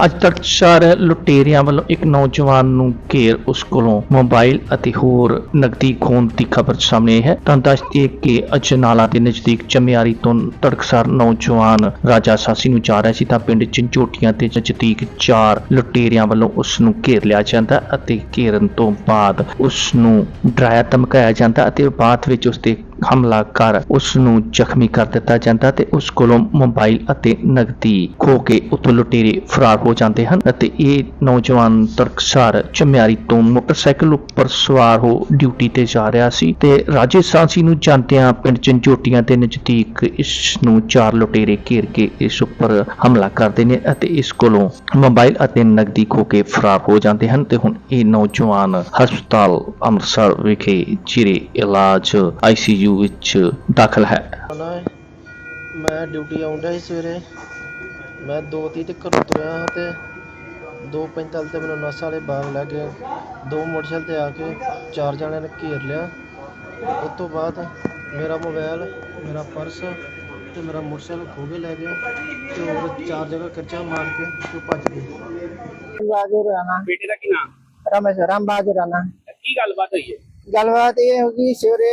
ਅੱਜ ਤੱਕ ਚਾਰ ਲੁਟੇਰਿਆਂ ਵੱਲੋਂ ਇੱਕ ਨੌਜਵਾਨ ਨੂੰ ਘੇਰ ਉਸ ਕੋਲੋਂ ਮੋਬਾਈਲ ਅਤੇ ਹੋਰ ਨਕਦੀ ਖੋਹਣ ਦੀ ਖਬਰ ਸਾਹਮਣੇ ਆਈ ਹੈ। ਤਾਂ ਦੱਸ ਦਈਏ ਕਿ ਅਜਨਾਲਾ ਦੇ ਨਜ਼ਦੀਕ ਚਮਿਆਰੀ ਤੋਂ ਤੜਕਸਾਰ ਨੌਜਵਾਨ ਰਾਜਾ ਸਾਸੀ ਨੂੰ ਜਾ ਰਿਹਾ ਸੀ ਤਾਂ ਪਿੰਡ ਚੰਚੋਟੀਆਂ ਦੇ ਨਜ਼ਦੀਕ ਚਾਰ ਲੁਟੇਰਿਆਂ ਵੱਲੋਂ ਉਸ ਨੂੰ ਘੇਰ ਲਿਆ ਜਾਂਦਾ ਅਤੇ ਘੇਰਨ ਤੋਂ ਬਾਅਦ ਉਸ ਨੂੰ ਡਰਾਇਆ ਧਮਕਾਇਆ ਜਾਂਦਾ ਅਤੇ ਬਾਅਦ ਵਿੱਚ ਉਸ ਤੇ ਹਮਲਾ ਕਰ ਉਸ ਨੂੰ ਜ਼ਖਮੀ ਕਰ ਦਿੱਤਾ ਜਾਂਦਾ ਤੇ ਉਸ ਕੋਲੋਂ ਮੋਬਾਈਲ ਅਤੇ ਨਗਦੀ ਖੋ ਕੇ ਉਤੋਂ ਲੁਟੇਰੇ ਫਰਾਰ ਹੋ ਜਾਂਦੇ ਹਨ ਅਤੇ ਇਹ ਨੌਜਵਾਨ ਤਰਕਸਾਰ ਚਮਿਆਰੀ ਤੋਂ ਮੋਟਰਸਾਈਕਲ ਉੱਪਰ ਸਵਾਰ ਹੋ ਡਿਊਟੀ ਤੇ ਜਾ ਰਿਹਾ ਸੀ ਤੇ ਰਾਜੇ ਸਾਂਸੀ ਨੂੰ ਜਾਂਦਿਆਂ ਪਿੰਡ ਚੰਚੋਟੀਆਂ ਦੇ ਨਜ਼ਦੀਕ ਇਸ ਨੂੰ ਚਾਰ ਲੁਟੇਰੇ ਘੇਰ ਕੇ ਇਸ ਉੱਪਰ ਹਮਲਾ ਕਰਦੇ ਨੇ ਅਤੇ ਇਸ ਕੋਲੋਂ ਮੋਬਾਈਲ ਅਤੇ ਨਗਦੀ ਖੋ ਕੇ ਫਰਾਰ ਹੋ ਜਾਂਦੇ ਹਨ ਤੇ ਹੁਣ ਇਹ ਨੌਜਵਾਨ ਹਸਪਤਾਲ ਅੰਮ੍ਰਿਤਸਰ ਵਿਖੇ ਜਿਹੜੇ ਇਲਾਜ ਆਈਸੀਯੂ ਵਿੱਚ ਦਾਖਲ ਹੈ। ਹੈ ਮੈਂ ਡਿਊਟੀ ਆਉਂਦਾ ਸੀ ਸਵੇਰੇ। ਮੈਂ ਦੋ ਤੀਹ ਤੇ ਘਰੋਂ ਤੁਰਿਆ ਹਾਂ ਤੇ ਦੋ ਪੈਂਤਾਲੀ ਤੇ ਮੈਨੂੰ ਨਸ ਵਾਲੇ ਬਾਗ ਲੈ ਗਏ। ਦੋ ਮੋਟਰਸਾਈਕਲ ਤੇ ਆ ਕੇ ਚਾਰ ਜਣਿਆਂ ਨੇ ਘੇਰ ਲਿਆ। ਉਸ ਤੋਂ ਬਾਅਦ ਮੇਰਾ ਮੋਬਾਈਲ ਮੇਰਾ ਪਰਸ ਤੇ ਮੇਰਾ ਮੋਟਰਸਾਈਕਲ ਖੋਹ ਕੇ ਲੈ ਗਏ ਤੇ ਹੋਰ ਚਾਰ ਜਗ੍ਹਾ ਕਿਰਚਾ ਮਾਰ ਕੇ ਤੇ ਭੱਜ ਗਏ। ਬਹਾਦਰ ਰਾਣਾ। ਬੇਟੇ ਦਾ ਕੀ ਨਾਮ? ਰਮੇਸ਼ ਰਾਮ ਬਹਾਦਰ ਰਾਣਾ। ਕੀ ਗੱਲਬਾਤ ਹੋਈ ਹੈ? ਗੱਲਬਾਤ ਇਹ ਹੋਗੀ ਸਵੇਰੇ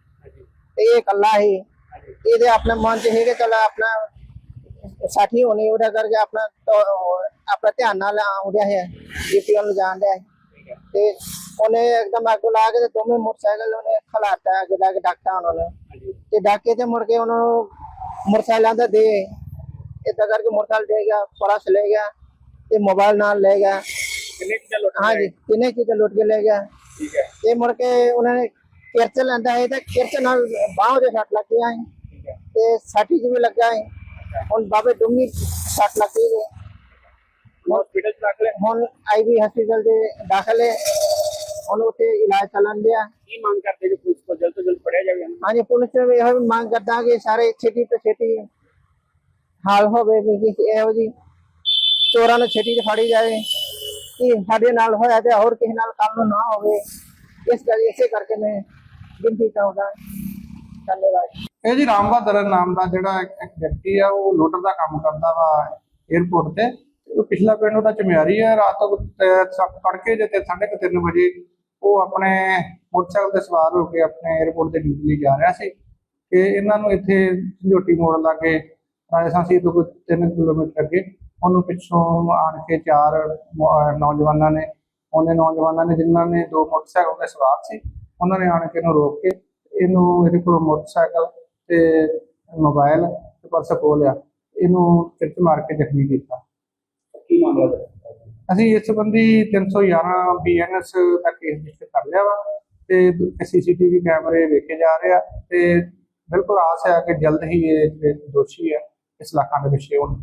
ਤੇ ਇਹ ਇਕੱਲਾ ਸੀ ਇਹਦੇ ਆਪਣੇ ਮਨ ਚ ਕਿ ਚਲ ਆਪਣਾ ਸਾਥੀ ਹੋਣੀ ਉਹਦਾ ਕਰਕੇ ਆਪਣਾ ਆਪਣਾ ਧਿਆਨ ਨਾਲ ਆਉਂਦਿਆ ਹੈ ਜੀਪੀ ਵੱਲ ਜਾਣ ਡਿਆ ਸੀ। ਠੀਕ ਹੈ। ਤੇ ਉਹਨੇ ਇੱਕਦਮ ਅੱਗੋਂ ਲਾ ਕੇ ਤੇ ਦੋਵੇਂ ਮੋਟਰਸਾਈਕਲ ਉਹਨੇ ਖਲਾਤਾ ਅੱਗੇ ਜਾ ਕੇ ਡਾਕਟਾ ਉਹਨਾਂ ਨੇ। ਤੇ ਡਾਕੇ ਤੇ ਮੁੜ ਕੇ ਉਹਨਾਂ ਨੂੰ ਮੋਟਰਸਾਈਕਲਾਂ ਦਾ ਦੇ। ਏਦਾਂ ਕਰਕੇ ਮੋਟਰਸਾਈਕਲ ਦੇ ਗਿਆ ਪਰਸ ਲੈ ਗਿਆ ਤੇ ਮੋਬਾਈਲ ਨਾਲ ਲੈ ਗਿਆ। ਕਿੰਨੇ ਚੀਜ਼ਾਂ ਲੁੱਟ ਹਾਂਜੀ ਤਿੰਨੇ ਚੀਜ਼ਾਂ ਲੁੱਟ ਕੇ ਲੈ ਗਿਆ। ਠੀਕ ਹੈ। ਤੇ ਮੁੜ ਕੇ ਉਹਨਾਂ ਨੇ ਕਿਰਚ ਲੈਂਦਾ ਹੈ ਤੇ ਕਿਰਚ ਨਾਲ ਬਾਹਾਂ ਦੇ ਸੱਟ ਲੱਗੀਆਂ ਹੈ ਤੇ ਸਾਟੀ ਜਿਵੇਂ ਲੱਗਾ ਹੈ ਹੁਣ ਬਾਬੇ ਡੂੰਗੀ ਸੱਟ ਲੱਗੀ ਹੈ। ਹਸਪੀਟਲ ਚ ਦਾਖਲ ਹੈ? ਹੁਣ ਆਈਵੀ ਹਸਪੀਟਲ ਦੇ ਦਾਖਲ ਹੈ। ਹੁਣ ਉੱਥੇ ਇਲਾਜ ਚੱਲਣ ਡਿਆ। ਕੀ ਮੰਗ ਕਰਦੇ ਜੀ ਪੁਲਿਸ ਕੋਲ ਜਲਦ ਤੋਂ ਜਲਦ ਫੜਿਆ ਜਾਵੇ? ਹਾਂਜੀ ਪੁਲਿਸ ਨੇ ਇਹੋ ਮੰਗ ਕਰਦਾ ਕਿ ਸਾਰੇ ਛੇਤੀ ਤੋਂ ਛੇਤੀ ਹਾਲ ਹੋਵੇ ਵੀ ਇਹੋ ਜੀ ਚੋਰਾਂ ਨੂੰ ਛੇਤੀ ਤੋਂ ਫੜੀ ਜਾਵੇ। ਕਿ ਸਾਡੇ ਨਾਲ ਹੋਇਆ ਤੇ ਹੋਰ ਕਿਸੇ ਨਾਲ ਨੂੰ ਨਾ ਹੋਵੇ। ਇਸ ਕਰਕੇ ਇਸੇ ਕਰਕੇ ਮੈਂ ਇਹ ਜੀ ਰਾਮ ਬਹਾਦਰ ਨਾਮ ਦਾ ਜਿਹੜਾ ਇੱਕ ਵਿਅਕਤੀ ਆ, ਉਹ ਲੋਡਰ ਦਾ ਕੰਮ ਕਰਦਾ ਵਾ 에어ਪੋਰਟ ਤੇ। ਉਹ ਪਿਛਲਾ ਪਿੰਡ ਉਹਦਾ ਚਮਿਆਰੀ ਹੈ ਰਾਤ ਤੜਕੇ ਜੇ ਤੇ 3:30 ਵਜੇ ਉਹ ਆਪਣੇ ਮੋਟਰਸਾਈਕਲ ਤੇ ਸਵਾਰ ਹੋ ਕੇ ਆਪਣੇ 에어ਪੋਰਟ ਤੇ ਡਿਊਟੀ ਜਾ ਰਿਹਾ ਸੀ। ਕਿ ਇਹਨਾਂ ਨੂੰ ਇੱਥੇ ਝੋਟੀ ਮੋੜ ਲਾਗੇ ਰਾਜਸਥਾਨ ਸੀ ਤੋਂ ਕੁਝ 3 ਕਿਲੋਮੀਟਰ ਅੱਗੇ। ਉਹਨੂੰ ਪਿੱਛੋਂ ਆਣ ਕੇ ਚਾਰ ਨੌਜਵਾਨਾਂ ਨੇ, ਉਹਨੇ ਨੌਜਵਾਨਾਂ ਨੇ, ਜਿਨ੍ਹਾਂ ਨੇ ਦੋ ਮੋਟਰਸਾਈਕਲ ਤੇ ਸਵਾਰ ਸੀ। ਉਹਨਾਂ ਨੇ ਆਣ ਕੇ ਇਹਨੂੰ ਰੋਕ ਕੇ ਇਹਨੂੰ ਇਹਦੇ ਕੋਲ ਮੋਟਰਸਾਈਕਲ ਤੇ ਮੋਬਾਈਲ ਤੇ ਪਰਸ ਖੋਹ ਲਿਆ ਇਹਨੂੰ ਕਿਰਚ ਮਾਰ ਕੇ ਜ਼ਖਮੀ ਕੀਤਾ। ਕੀ ਮਾਮਲਾ ਹੈ ਅਸੀਂ ਇਸ ਸੰਬੰਧੀ 311 ਬੀਐਨਐਸ ਦਾ ਕੇਸ ਰਜਿਸਟਰ ਕਰ ਲਿਆ ਵਾ ਤੇ ਸੀਸੀਟੀਵੀ ਕੈਮਰੇ ਵੇਖੇ ਜਾ ਰਹੇ ਆ ਤੇ ਬਿਲਕੁਲ ਆਸ ਹੈ ਕਿ ਜਲਦ ਹੀ ਇਹ ਦੋਸ਼ੀ ਹੈ ਇਸ ਇਲਾਕਾ ਦੇ ਵਿੱਚ ਹੋਣ